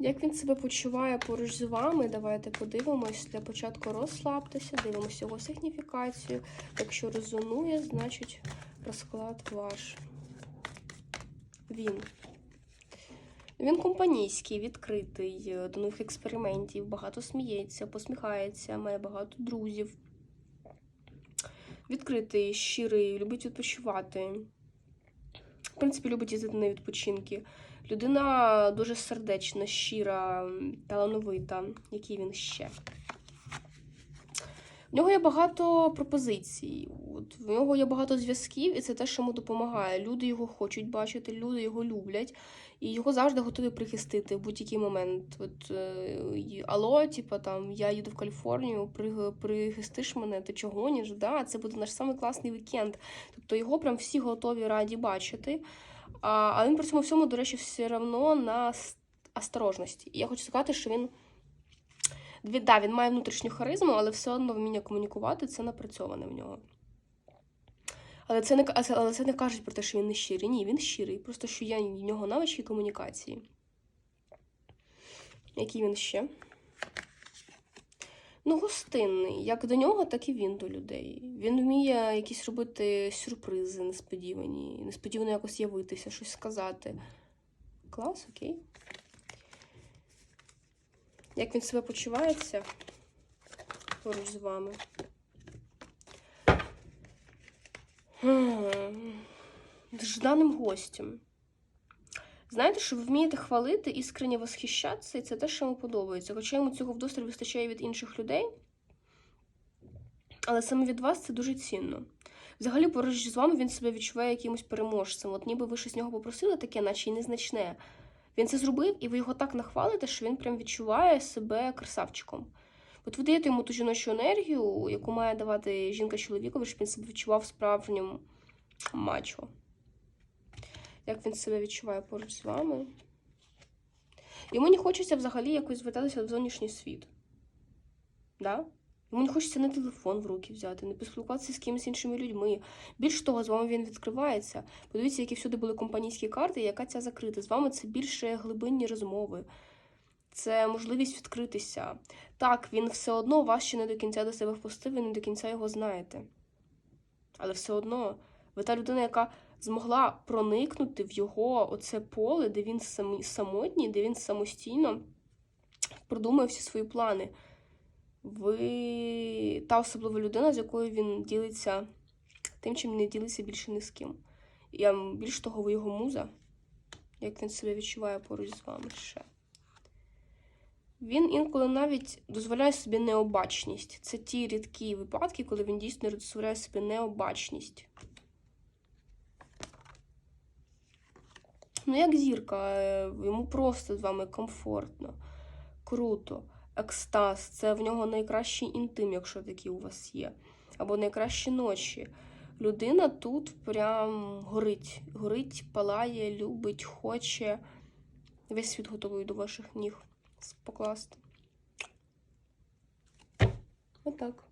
Як він себе почуває поруч з вами? Давайте подивимось. Для початку розслабтеся, дивимося його сигніфікацію. Якщо резонує, значить розклад ваш. Він. Він компанійський, відкритий до нових експериментів, багато сміється, посміхається, має багато друзів. Відкритий, щирий, любить відпочивати. В принципі, любить їздити на відпочинки. Людина дуже сердечна, щира, талановита. Який він ще? В нього є багато пропозицій. От, в нього є багато зв'язків, і це те, що йому допомагає. Люди його хочуть бачити, люди його люблять, і його завжди готові прихистити в будь-який момент. От, е, Алло, типа там я їду в Каліфорнію, при, прихистиш мене, ти чого гоніш? Да, це буде наш самий класний вікенд. Тобто його прям всі готові раді бачити. А, а він при цьому всьому, до речі, все одно на осторожності. І я хочу сказати, що. Він, да, він має внутрішню харизму, але все одно вміння комунікувати це напрацьоване в нього. Але це не, але це не кажуть про те, що він не щирий. Ні, він щирий. Просто що є в нього навички комунікації. Які він ще? Ну, гостинний. Як до нього, так і він до людей. Він вміє якісь робити сюрпризи несподівані, несподівано якось явитися, щось сказати. Клас, окей. Як він себе почувається поруч з вами? Жданим гостем. Знаєте, що ви вмієте хвалити, іскренні восхищатися, і це те, що йому подобається. Хоча йому цього вдосталь вистачає від інших людей, але саме від вас це дуже цінно. Взагалі, поруч з вами він себе відчуває якимось переможцем. От ніби ви щось з нього попросили таке, наче й незначне. Він це зробив, і ви його так нахвалите, що він прям відчуває себе красавчиком. От ви даєте йому ту жіночу енергію, яку має давати жінка чоловікові, щоб він себе відчував справжнім мачо. Як він себе відчуває поруч з вами? Йому не хочеться взагалі якось звертатися в зовнішній світ. Да? Йому не хочеться не телефон в руки взяти, не поспілкуватися з кимось іншими людьми. Більш того, з вами він відкривається. Подивіться, які всюди були компанійські карти, і яка ця закрита. З вами це більше глибинні розмови. Це можливість відкритися. Так, він все одно вас ще не до кінця до себе впустив, ви не до кінця його знаєте. Але все одно, ви та людина, яка змогла проникнути в його оце поле, де він самотній, де він самостійно продумує всі свої плани. Ви та особлива людина, з якою він ділиться тим, чим не ділиться більше ні з ким. Ем, більш того, ви його муза, як він себе відчуває поруч з вами ще. Він інколи навіть дозволяє собі необачність. Це ті рідкі випадки, коли він дійсно дозволяє собі необачність. Ну, як зірка, е, йому просто з вами комфортно, круто, екстаз. Це в нього найкращий інтим, якщо такий у вас є. Або найкращі ночі. Людина тут прям горить. Горить, палає, любить, хоче. Весь світ готовий до ваших ніг покласти. Отак.